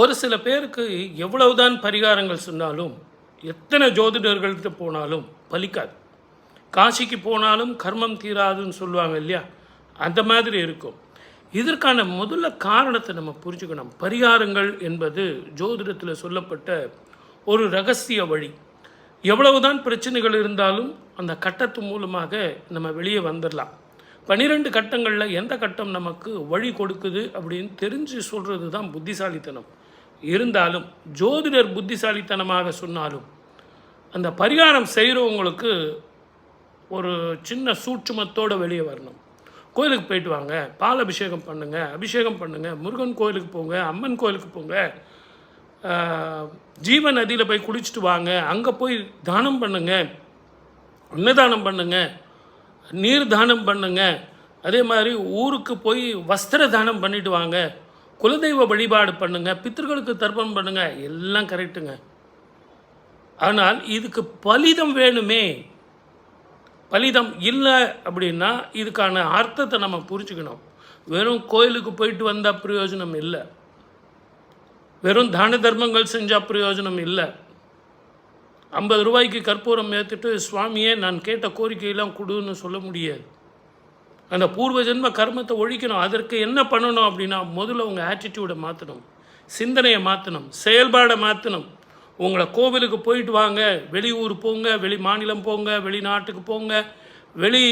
ஒரு சில பேருக்கு எவ்வளவுதான் பரிகாரங்கள் சொன்னாலும் எத்தனை ஜோதிடர்கள்கிட்ட போனாலும் பலிக்காது. காசிக்கு போனாலும் கர்மம் தீராதுன்னு சொல்லுவாங்க இல்லையா? அந்த மாதிரி இருக்கும். இதற்கான முதல்ல காரணத்தை நம்ம புரிஞ்சுக்கணும். பரிகாரங்கள் என்பது ஜோதிடத்தில் சொல்லப்பட்ட ஒரு ரகசிய வழி. எவ்வளவுதான் பிரச்சனைகள் இருந்தாலும் அந்த கட்டத்து மூலமாக நம்ம வெளியே வந்துடலாம் பன்னிரெண்டு கட்டங்களில் எந்த கட்டம் நமக்கு வழி கொடுக்குது அப்படின்னு தெரிஞ்சு சொல்கிறது தான் புத்திசாலித்தனம். இருந்தாலும் ஜோதிடர் புத்திசாலித்தனமாக சொன்னாலும் அந்த பரிகாரம் செய்கிறவங்களுக்கு ஒரு சின்ன சூட்சுமத்தோடு வெளியே வரணும். கோயிலுக்கு போயிட்டு வாங்க பால் அபிஷேகம் பண்ணுங்கள் அபிஷேகம் பண்ணுங்கள் முருகன் கோயிலுக்கு போங்க அம்மன் கோயிலுக்கு போங்க ஜீவ நதியில் போய் குளிச்சுட்டு வாங்க அங்கே போய் தானம் பண்ணுங்கள் அன்னதானம் பண்ணுங்க நீர் தானம் பண்ணுங்க அதே மாதிரி ஊருக்கு போய் வஸ்திர தானம் பண்ணிட்டு வாங்க குலதெய்வ வழிபாடு பண்ணுங்க பித்தர்களுக்கு தர்ப்பணம் பண்ணுங்க எல்லாம் கரெக்டுங்க ஆனால் இதுக்கு பலிதம் வேணுமே. பலிதம் இல்லை அப்படின்னா இதுக்கான அர்த்தத்தை நம்ம புரிஞ்சுக்கணும். வெறும் கோயிலுக்கு போயிட்டு வந்தால் பிரயோஜனம் இல்லை. வெறும் தான தர்மங்கள் செஞ்சால் பிரயோஜனம் இல்லை. ஐம்பது ரூபாய்க்கு கற்பூரம் ஏற்றுட்டு சுவாமியே நான் கேட்ட கோரிக்கையெல்லாம் கொடுன்னு சொல்ல முடியாது. அந்த பூர்வ ஜென்ம கர்மத்தை ஒழிக்கணும். அதற்கு என்ன பண்ணணும் அப்படின்னா முதல்ல உங்கள் ஆட்டிடியூடை மாற்றணும் சிந்தனையை மாற்றணும் செயல்பாடை மாற்றணும் உங்களை கோவிலுக்கு போயிட்டு வாங்க. வெளியூர் போங்க. வெளி மாநிலம் போங்க. வெளிநாட்டுக்கு போங்க. வெளி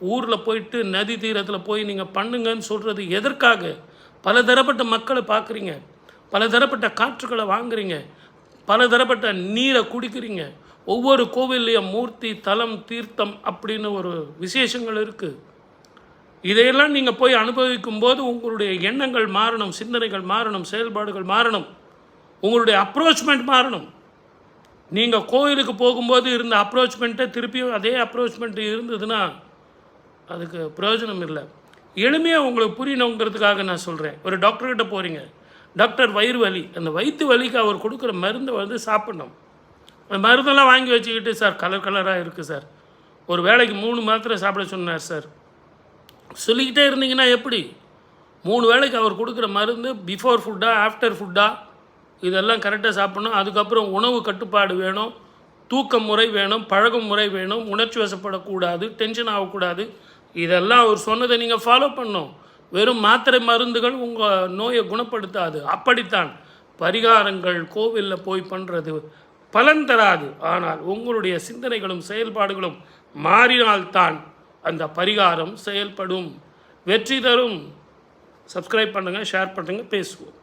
ஊரில் போயிட்டு நதி தீரத்தில் போய் நீங்கள் பண்ணுங்கன்னு சொல்கிறது எதற்காக? பல தரப்பட்ட மக்களை பார்க்குறீங்க பல தரப்பட்ட காற்றுகளை வாங்குறீங்க. பல தரப்பட்ட நீரை குடிக்கிறீங்க. ஒவ்வொரு கோவில்லையும் மூர்த்தி தலம் தீர்த்தம் அப்படின்னு ஒரு விசேஷங்கள் இருக்குது இதையெல்லாம் நீங்கள் போய் அனுபவிக்கும் போது உங்களுடைய எண்ணங்கள் மாறணும் சிந்தனைகள் மாறணும் செயல்பாடுகள் மாறணும். உங்களுடைய அப்ரோச்மெண்ட் மாறணும். நீங்கள் கோயிலுக்கு போகும்போது இருந்த அப்ரோச்மெண்ட்டை திருப்பியும் அதே அப்ரோச்மெண்ட் இருந்ததுன்னா அதுக்கு பிரயோஜனம் இல்லை. எளிமையாக உங்களுக்கு புரியணுங்கிறதுக்காக நான் சொல்கிறேன் ஒரு டாக்டர்கிட்ட போகிறீங்க டாக்டர் வயிறு வலி. அந்த வயிற்று வலிக்கு அவர் கொடுக்குற மருந்தை வந்து சாப்பிடணும். அந்த மருந்தெல்லாம் வாங்கி வச்சுக்கிட்டு சார் கலர் கலராக இருக்குது சார். ஒரு வேளைக்கு மூணு மாத்திரை சாப்பிட சொன்னார் சார். சொல்லிக்கிட்டே இருந்தீங்கன்னா எப்படி? மூணு வேளைக்கு அவர் கொடுக்குற மருந்து பிஃபோர் ஃபுட்டா ஆஃப்டர் ஃபுட்டா இதெல்லாம் கரெக்டாக சாப்பிடணும். அதுக்கப்புறம் உணவு கட்டுப்பாடு வேணும் தூக்க முறை வேணும் பழகும் முறை வேணும் உணர்ச்சி வசப்படக்கூடாது டென்ஷன் ஆகக்கூடாது. இதெல்லாம் அவர் சொன்னதை நீங்கள் ஃபாலோ பண்ணும் வெறும் மாத்திரை மருந்துகள் உங்கள் நோயை குணப்படுத்தாது. அப்படித்தான் பரிகாரங்கள் கோவிலில் போய் பண்ணுறது பலன் தராது. ஆனால் உங்களுடைய சிந்தனைகளும் செயல்பாடுகளும் மாறினால்தான் அந்த பரிகாரம் செயல்படும். வெற்றி தரும். சப்ஸ்கிரைப் பண்ணுங்கள் ஷேர் பண்ணுங்கள் பேசுவோம்.